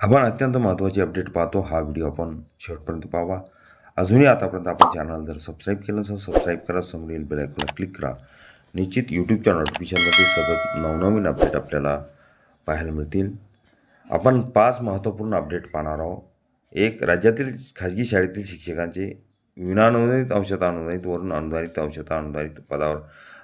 आपण अत्यंत महत्त्वाची अपडेट पाहतो. हा व्हिडिओ आपण शेवटपर्यंत पाहावा. अजूनही आतापर्यंत आपण चॅनल जर सबस्क्राईब केलं असेल सबस्क्राईब करा. समोरील बेल क्लिक करा. निश्चित यूट्यूबच्या नोटिफिकेशनमध्ये सतत नवनवीन अपडेट आपल्याला पाहायला मिळतील. आपण पाच महत्त्वपूर्ण अपडेट पाहणार आहोत. एक राज्यातील खाजगी शाळेतील शिक्षकांचे विनानुदानित अंशता अनुदानित वरून अनुदानित अंशता अनुदानित पदावर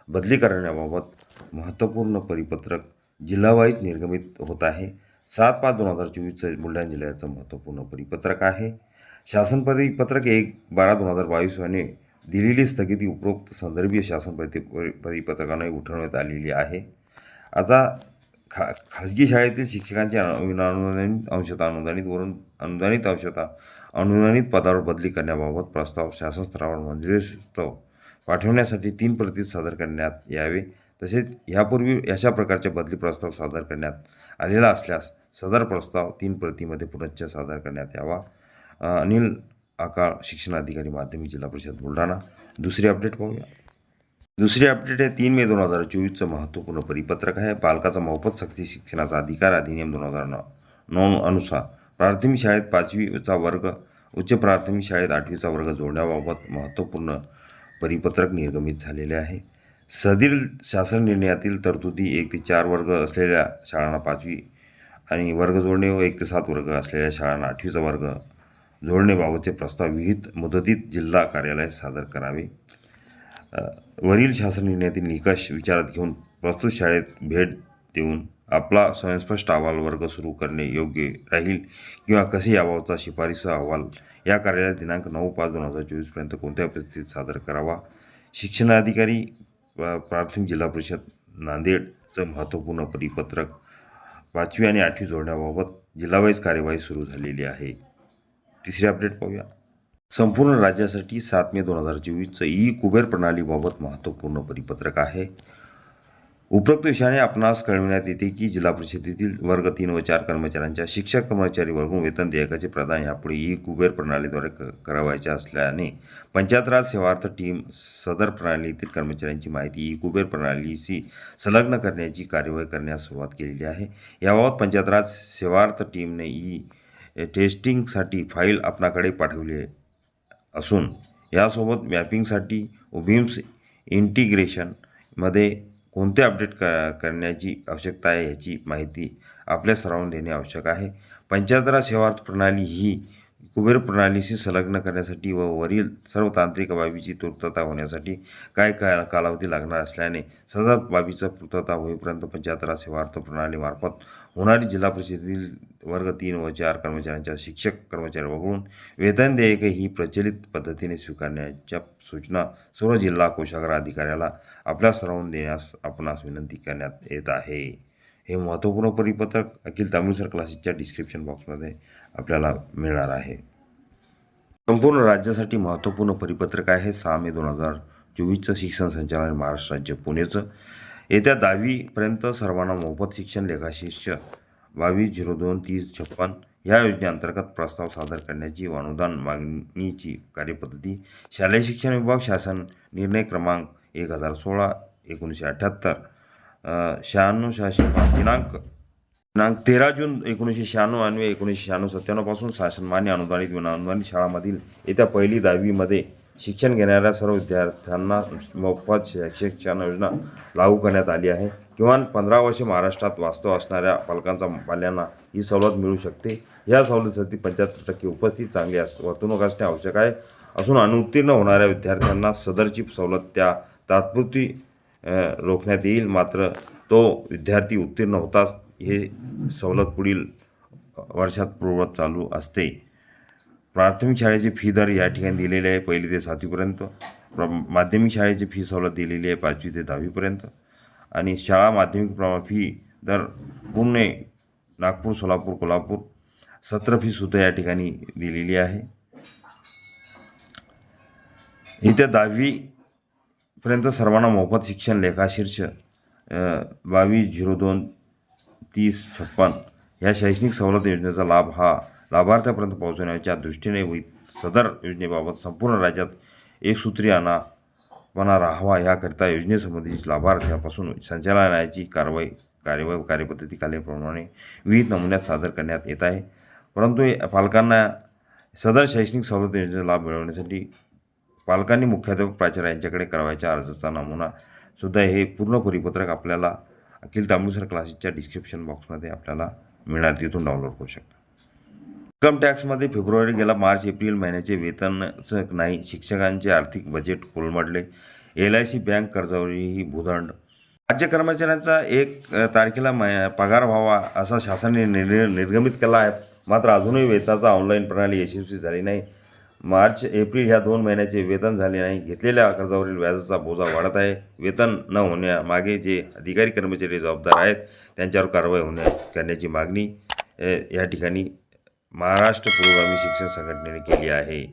बदली करण्याबाबत महत्त्वपूर्ण परिपत्रक जिल्हावाईज निर्गमित होत आहे. सात पाच दोन हजार चोवीसचं बुलढाणा जिल्ह्याचं महत्त्वपूर्ण परिपत्रक आहे. शासन परिपत्रक एक बारा दोन हजार बावीसने दिलेली स्थगिती उपरोक्त संदर्भीय शासन प्रति परिपत्रकाने उठवण्यात आलेली आहे. आता खा खाजगी शाळेतील शिक्षकांचे विनाअनुदानित अंशता अनुदानित वरून अनुदानित अंशतः अनुदानित पदावर बदली करण्याबाबत प्रस्ताव शासन स्तरावर मंजुरीस्तव पाठवण्यासाठी तीन प्रती सादर करण्यात यावे. तसेच ह्यापूर्वी अशा प्रकारचे बदली प्रस्ताव सादर करण्यात आलेला असल्यास सदर प्रस्ताव तीन प्रतीमध्ये पुनश्च सादर करण्यात यावा. अनिल आकाळ शिक्षणाधिकारी माध्यमिक जिल्हा परिषद बुलढाणा. दुसरी अपडेट पाहूया. दुसरी अपडेट आहे तीन मे दोन हजार चोवीसचं महत्त्वपूर्ण परिपत्रक आहे. पालकाचा मोफत सक्ती शिक्षणाचा अधिकार अधिनियम दोन हजार नऊ नऊ अनुसार प्राथमिक शाळेत पाचवीचा वर्ग उच्च प्राथमिक शाळेत आठवीचा वर्ग जोडण्याबाबत महत्त्वपूर्ण परिपत्रक निर्गमित झालेले आहे. सदील शासन निर्णयातील तरतुदी एक ते चार वर्ग असलेल्या शाळांना पाचवी आणि वर्ग जोडणे व एक ते सात वर्ग असलेल्या शाळांना आठवीचा वर्ग जोडणेबाबतचे प्रस्ताव विहित मुदतीत जिल्हा कार्यालयात सादर करावे. वरील शासन निर्णयातील निकष विचारात घेऊन प्रस्तुत शाळेत भेट देऊन आपला स्वयंस्पष्ट अहवाल वर्ग सुरू करणे योग्य राहील किंवा कसे याबाबतचा शिफारसी अहवाल या कार्यालयात दिनांक नऊ पाच दोन हजार चोवीसपर्यंत कोणत्या परिस्थितीत सादर करावा? शिक्षणाधिकारी प्राथमिक जिल्हा परिषद नांदेडचं महत्त्वपूर्ण परिपत्रक पाचवी आणि आठवी जोडण्याबाबत जिल्हावाईज कार्यवाही सुरू झालेली आहे. तिसरी अपडेट पाहूया. संपूर्ण राज्यासाठी सात मे दोन हजार चोवीसचं ई कुबेर प्रणालीबाबत महत्त्वपूर्ण परिपत्रक आहे. उपरोक्त विषयाने आपणास कळविण्यात येते की जिल्हा परिषदेतील वर्ग तीन व चार कर्मचाऱ्यांच्या शिक्षक कर्मचारी वर्गून वेतन देयकाचे प्रदान यापुढे ई कुबेर प्रणालीद्वारे क करावायचे असल्याने पंचायत राज सेवार्थ टीम सदर प्रणालीतील कर्मचाऱ्यांची माहिती ई कुबेर प्रणालीशी संलग्न करण्याची कार्यवाही करण्यास सुरुवात केलेली आहे. याबाबत पंचायत राज सेवार्थ टीमने ई टेस्टिंगसाठी फाईल आपणाकडे पाठवली असून यासोबत मॅपिंगसाठी बिम्स इंटिग्रेशनमध्ये कोणते अपडेट क करण्याची आवश्यकता आहे याची माहिती आपल्या सरावून देणे आवश्यक आहे. पंचायतराज सेवा सेवार्थ प्रणाली ही कुबेर प्रणालीशी संलग्न करण्यासाठी व वरील सर्व तांत्रिक बाबीची पूर्तता होण्यासाठी काय काय कालावधी लागणार असल्याने सदर बाबीचा पूर्तता होईपर्यंत पंचायत राज सेवार्थ प्रणालीमार्फत होणारी जिल्हा परिषदेतील वर्ग तीन व चार कर्मचाऱ्यांच्या शिक्षक कर्मचारी वगळून वेतन देयके ही प्रचलित पद्धतीने स्वीकारण्याच्या सूचना सर्व जिल्हा कोषागार अधिकाऱ्याला आपल्या सरावून देण्यास आपणास विनंती करण्यात येत आहे. हे महत्त्वपूर्ण परिपत्रक अखिल तामिळसर क्लासेसच्या डिस्क्रिप्शन बॉक्समध्ये आपल्याला मिळणार आहे. संपूर्ण राज्यासाठी महत्त्वपूर्ण परिपत्रक आहे. सहा मे दोन हजार चोवीसचं शिक्षण संचालन महाराष्ट्र राज्य पुणेचं. येत्या दहावीपर्यंत सर्वांना मोफत शिक्षण लेखाशिष्य बावीस झिरो दोन तीस छप्पन या योजनेअंतर्गत प्रस्ताव सादर करण्याची व अनुदान मागणीची कार्यपद्धती शालेय शिक्षण विभाग शासन निर्णय क्रमांक एक हजार सोळा एकोणीसशे अठ्ठ्याहत्तर शहाण्णव सहाशे पाच दिनांक दिनांक तेरा जून एकोणीसशे शहाण्णव आणि एकोणीसशे शहाण्णव सत्त्याण्णवपासून शासनमान्य अनुदानित विनाअनुदानित अनुदानित शाळांमधील येत्या पहिली दहावीमध्ये शिक्षण घेणाऱ्या सर्व विद्यार्थ्यांना मोफत शिक्षण योजना लागू करण्यात आली आहे. किमान पंधरा वर्षे महाराष्ट्रात वास्तव असणाऱ्या पालकांचा पाल्यांना ही सवलत मिळू शकते. या सवलतीसाठी पंच्याहत्तर टक्के उपस्थित चांगली अस वर्तणूक असणे आवश्यक आहे. असून अनुत्तीर्ण होणाऱ्या विद्यार्थ्यांना सदरची सवलत त्या तात्पुरती रोखण्यात येईल. मात्र तो विद्यार्थी उत्तीर्ण होताच हे सवलत पुढील वर्षात पूर्वत चालू असते. प्राथमिक शाळेची फी दर या ठिकाणी दिलेली आहे. पहिली ते सातवीपर्यंत. प्र माध्यमिक शाळेची फी सवलत दिलेली आहे पाचवी ते दहावीपर्यंत. आणि शाळा माध्यमिक प्र फी दर पुणे नागपूर सोलापूर कोल्हापूर सत्र फीसुद्धा या ठिकाणी दिलेली आहे. इथे दहावी इथपर्यंत सर्वांना मोफत शिक्षण लेखाशीर्ष बावीस झिरो दोन तीस छप्पन ह्या शैक्षणिक सवलत योजनेचा लाभ हा लाभार्थ्यापर्यंत पोहोचवण्याच्या दृष्टीने व सदर योजनेबाबत संपूर्ण राज्यात एकसूत्री आणा राहावा याकरिता योजनेसंबंधी लाभार्थ्यापासून संचालनाची कारवाई कार्यवाही कार्यपद्धती खालीलप्रमाणे विविध नमुन्यात सादर करण्यात येत आहे. परंतु पालकांना सदर शैक्षणिक सवलत योजनेचा लाभ मिळवण्यासाठी पालकांनी मुख्याध्यापक प्राचार्य यांच्याकडे करावयाच्या अर्जाचा नमुना सुद्धा हे पूर्ण परिपत्रक आपल्याला अखिल तांबूसर क्लासेसच्या डिस्क्रिप्शन बॉक्समध्ये आपल्याला मिळणार तिथून डाउनलोड करू शकता. इन्कम टॅक्समध्ये फेब्रुवारी गेला मार्च एप्रिल महिन्याचे वेतनच नाही शिक्षकांचे आर्थिक बजेट कोलमडले. एल आय सी बँक कर्जावरही भूदंड. राज्य कर्मचाऱ्यांचा एक तारखेला मै- पगार व्हावा असा शासनाने निर्गमित केला आहे. मात्र अजूनही वेतनाचा ऑनलाईन प्रणाली यशस्वी झाली नाही. मार्च एप्रिल ह्या दोन महिन्याचे वेतन झाले नाही. घेतलेल्या कर्जावरील व्याजाचा बोजा वाढत आहे. वेतन न होण्यामागे जे अधिकारी कर्मचारी जबाबदार आहेत त्यांच्यावर कारवाई होण्या करण्याची मागणी या ठिकाणी महाराष्ट्र पुरोगामी शिक्षण संघटनेने केली आहे.